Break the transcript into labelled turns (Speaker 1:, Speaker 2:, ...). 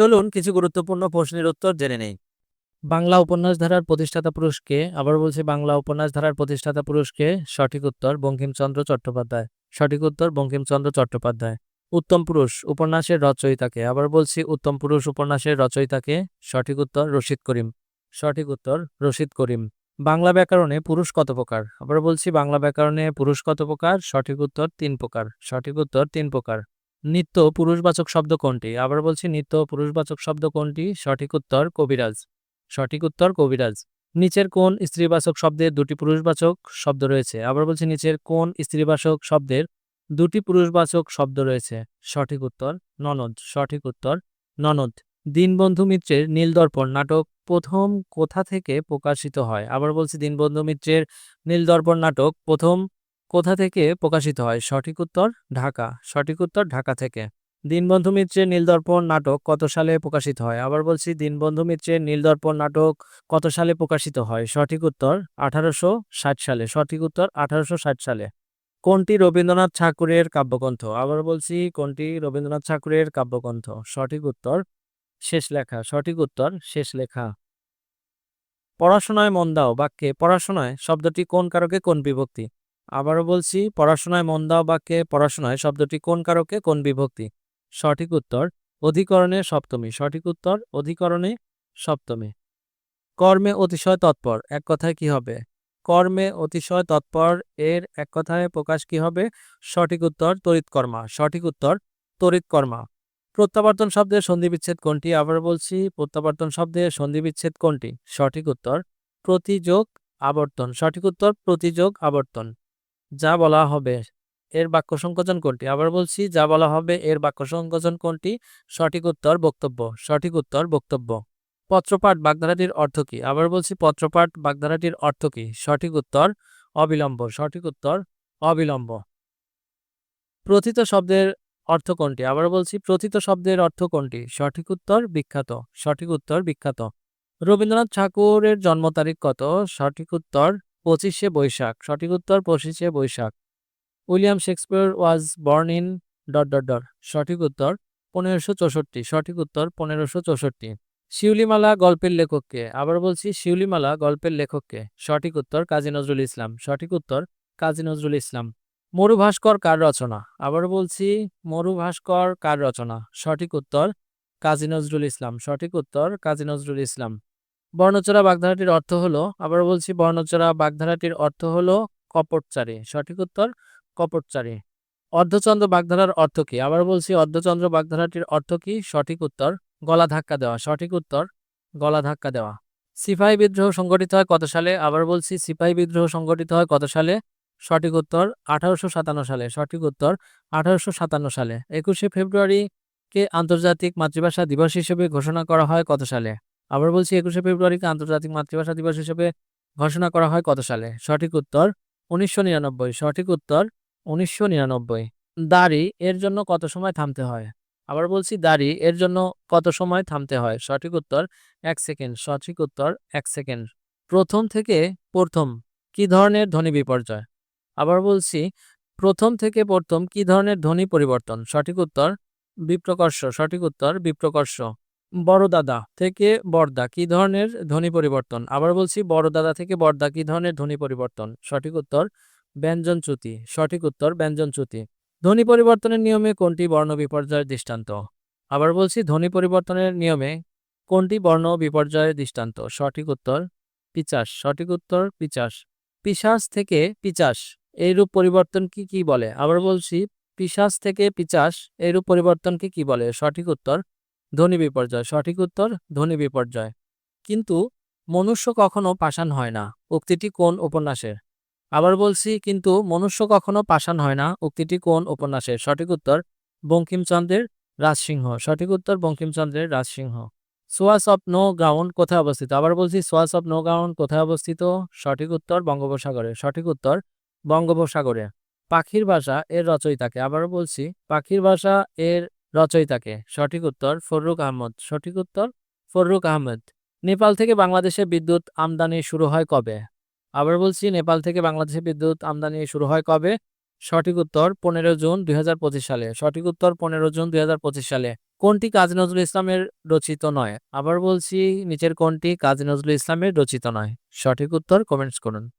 Speaker 1: চলুন কিছু গুরুত্বপূর্ণ প্রশ্নের উত্তর জেনে নেই। বাংলা উপন্যাস ধারার প্রতিষ্ঠাতা পুরুষকে, আবার বলছি বাংলা উপন্যাস ধারার প্রতিষ্ঠাতা পুরুষকে, সঠিক উত্তর বঙ্কিমচন্দ্র চট্টোপাধ্যায়। সঠিক উত্তর বঙ্কিমচন্দ্র চট্টোপাধ্যায়। উত্তম পুরুষ উপন্যাসের রচয়িতাকে, আবার বলছি উত্তম পুরুষ উপন্যাসের রচয়িতাকে, সঠিক উত্তর রশিদ করিম। সঠিক উত্তর রশিদ করিম। বাংলা ব্যাকরণে পুরুষ কত প্রকার? আবার বলছি বাংলা ব্যাকরণে পুরুষ কত প্রকার? সঠিক উত্তর তিন প্রকার। সঠিক উত্তর তিন প্রকার। নিত্য পুরুষবাচক শব্দ কোনটি? আবার বলছি, নিত্য পুরুষবাচক শব্দ কোনটি? সঠিক উত্তর, কবিরাজ। সঠিক উত্তর, কবিরাজ। নিচের কোন স্ত্রীবাচক শব্দের দুটি পুরুষবাচক শব্দ রয়েছে? আবার বলছি, নিচের কোন স্ত্রীবাচক শব্দের দুটি পুরুষবাচক শব্দ রয়েছে? সঠিক উত্তর, ননদ। সঠিক উত্তর, ননদ। দীনবন্ধু মিত্রের নীলদর্পণ নাটক প্রথম কোথা থেকে প্রকাশিত হয়? আবার বলছি, দীনবন্ধু মিত্রের নীলদর্পণ নাটক প্রথম কোথা থেকে প্রকাশিত হয়? সঠিক উত্তর, ঢাকা। সঠিক উত্তর, ঢাকা থেকে। দীনবন্ধু মিত্রের নীলদর্পণ নাটক কত সালে প্রকাশিত হয়? আবার বলছি, দীনবন্ধু মিত্রের নীলদর্পণ নাটক কত সালে প্রকাশিত হয়? সঠিক উত্তর, আঠারোশো ষাট সালে। সঠিক উত্তর, আঠারোশো ষাট সালে। কোনটি রবীন্দ্রনাথ ঠাকুরের কাব্যগ্রন্থ? আবার বলছি, কোনটি রবীন্দ্রনাথ ঠাকুরের কাব্যগ্রন্থ? সঠিক উত্তর, শেষ লেখা। সঠিক উত্তর, শেষ লেখা। পড়াশোনায় মন দাও। বাক্যে, পড়াশোনায় শব্দটি কোন কারকে কোন বিভক্তি? আবারও বলছি, পড়াশোনায় মন দাও বাক্যে পড়াশোনায় শব্দটি কোন কারকে, কোন বিভক্তি? সঠিক উত্তর, অধিকরণে সপ্তমী। সঠিক উত্তর, অধিকরণে সপ্তমী। কর্মে অতিশয় তৎপর, এক কথায় কি হবে? কর্মে অতিশয় তৎপর, এর এক কথায় প্রকাশ কি হবে? সঠিক উত্তর, তড়িৎকর্মা। সঠিক উত্তর, তড়িৎকর্মা। প্রত্যাবর্তন শব্দের সন্ধিবিচ্ছেদ কোনটি? আবার বলছি, প্রত্যাবর্তন শব্দের সন্ধিবিচ্ছেদ কোনটি? সঠিক উত্তর, প্রতিযোগ আবর্তন। সঠিক উত্তর, প্রতিযোগ আবর্তন। যা বলা হবে এর বাক্য সংকোচন কোনটি? আবার বলছি, যা বলা হবে এর বাক্য সংকোচন কোনটি? সঠিক উত্তর বক্তব্য। সঠিক উত্তর বক্তব্য। পত্রপাঠ বাগধারাটির অর্থ কি? আবার বলছি, পত্রপাঠ বাগধারাটির অর্থ কি? সঠিক উত্তর অবিলম্ব। সঠিক উত্তর অবিলম্ব। প্রথিত শব্দের অর্থ কোনটি? আবার বলছি, প্রথিত শব্দের অর্থ কোনটি? সঠিক উত্তর বিখ্যাত। সঠিক উত্তর বিখ্যাত। রবীন্দ্রনাথ ঠাকুরের জন্ম তারিখ কত? সঠিক উত্তর পঁচিশে বৈশাখ, সঠিক উত্তর পঁচিশে Boishakh. William Shakespeare was born in dot dot dot, সঠিক উত্তর পনেরোশো চৌষট্টি, সঠিক উত্তর পনেরোশো চৌষট্টি। শিউলিমালা গল্পের লেখককে, আবার বলছি শিউলিমালা গল্পের লেখককে, সঠিক উত্তর কাজী নজরুল ইসলাম, সঠিক উত্তর কাজী নজরুল ইসলাম। মরুভাস্কর কার রচনা? আবার বলছি মরুভাস্কর কার রচনা? সঠিক উত্তর কাজী নজরুল ইসলাম, সঠিক উত্তর কাজী নজরুল ইসলাম। বর্ণচরা বাগধারাটির অর্থ হলো আবার বলছি, বর্ণচরা বাগধারাটির অর্থ হলো কপটচারী। সঠিক উত্তর, কপটচারী। অর্ধচন্দ্র বাগধারার অর্থ কি? আবার বলছি, অর্ধচন্দ্র বাগধারাটির অর্থ কি? সঠিক উত্তর, গলা ধাক্কা দেওয়া। সঠিক উত্তর, গলা ধাক্কা দেওয়া। সিপাহী বিদ্রোহ সংগঠিত হয় কত সালে? আবার বলছি, সিপাহী বিদ্রোহ সংগঠিত হয় কত সালে? সঠিক উত্তর, আঠারোশো সাতান্ন সালে। সঠিক উত্তর, আঠারোশো সাতান্ন সালে। একুশে ফেব্রুয়ারিকে আন্তর্জাতিক মাতৃভাষা দিবস হিসেবে ঘোষণা করা হয় কত সালে? আবার বলছি, একুশে ফেব্রুয়ারিকে আন্তর্জাতিক মাতৃভাষা দিবস হিসেবে ঘোষণা করা হয় কত সালে? সঠিক উত্তর, উনিশশো নিরানব্বই। সঠিক উত্তর, উনিশশো নিরানব্বই। দাড়ি, এর জন্য কত সময় থামতে হয়? আবার বলছি, দাড়ি, এর জন্য কত সময় থামতে হয়? সঠিক উত্তর, এক সেকেন্ড। সঠিক উত্তর, এক সেকেন্ড। প্রথম থেকে প্রথম, কি ধরনের ধ্বনি বিপর্যয়? আবার বলছি, প্রথম থেকে প্রথম, কি ধরনের ধ্বনি পরিবর্তন? সঠিক উত্তর, বিপ্রকর্ষ। সঠিক উত্তর, বিপ্রকর্ষ। বড় দাদা থেকে বড়দা, কি ধরনের ধ্বনি পরিবর্তন? আবার বলছি, বড় দাদা থেকে বর্দা কি ধরনের ধ্বনি পরিবর্তন? সঠিক উত্তর ব্যঞ্জনচ্যুতি সঠিক উত্তর ব্যঞ্জনচ্যুতি ধ্বনি পরিবর্তনের নিয়মে কোনটি বর্ণ বিপর্যয়ের দৃষ্টান্ত? আবার বলছি, ধ্বনি পরিবর্তনের নিয়মে কোনটি বর্ণ বিপর্যয়ের দৃষ্টান্ত? সঠিক উত্তর, পিচাস। সঠিক উত্তর, পিচাস। পিশাস থেকে পিচাস, এইরূপ পরিবর্তনকে কি বলে? আবার বলছি পিশাস থেকে পিচাস, এইরূপ পরিবর্তনকে কি বলে? সঠিক উত্তর ধ্বনি বিপর্যয়। সঠিক উত্তর, ধ্বনি বিপর্যয়। কিন্তু মনুষ্য কখনো পাষাণ হয় না, উক্তিটি কোন উপন্যাসের? আবার বলছি, কিন্তু মনুষ্য কখনো পাষাণ হয় না, উক্তিটি কোন উপন্যাসের? সঠিক উত্তর, বঙ্কিমচন্দ্রের রাজসিংহ। সঠিক উত্তর, বঙ্কিমচন্দ্রের রাজসিংহ। সোয়াস অফ নো গ্রাউন্ড কোথায় অবস্থিত? আবার বলছি সোয়াস অফ নো গ্রাউন্ড কোথায় অবস্থিত? সঠিক উত্তর, বঙ্গোপসাগরে। সঠিক উত্তর, বঙ্গোপসাগরে। পাখির ভাষা এর রচয়িতাকে। আবারও বলছি, পাখির ভাষা এর রচয়িতাকে। সঠিক উত্তর ফররুক আহমদ। সঠিক উত্তর ফররুক আহমেদ। নেপাল থেকে বাংলাদেশে বিদ্যুৎ আমদানি শুরু হয় কবে? আবার বলছি, নেপাল থেকে বাংলাদেশে বিদ্যুৎ আমদানি শুরু হয় কবে? সঠিক উত্তর পনেরো জুন দুই হাজার পঁচিশ সালে। সঠিক উত্তর পনেরো জুন দুই হাজার পঁচিশ সালে। কোনটি কাজী নজরুল ইসলামের রচিত নয়? আবার বলছি, নিচের কোনটি কাজী নজরুল ইসলামের রচিত নয়? সঠিক উত্তর কমেন্টস করুন।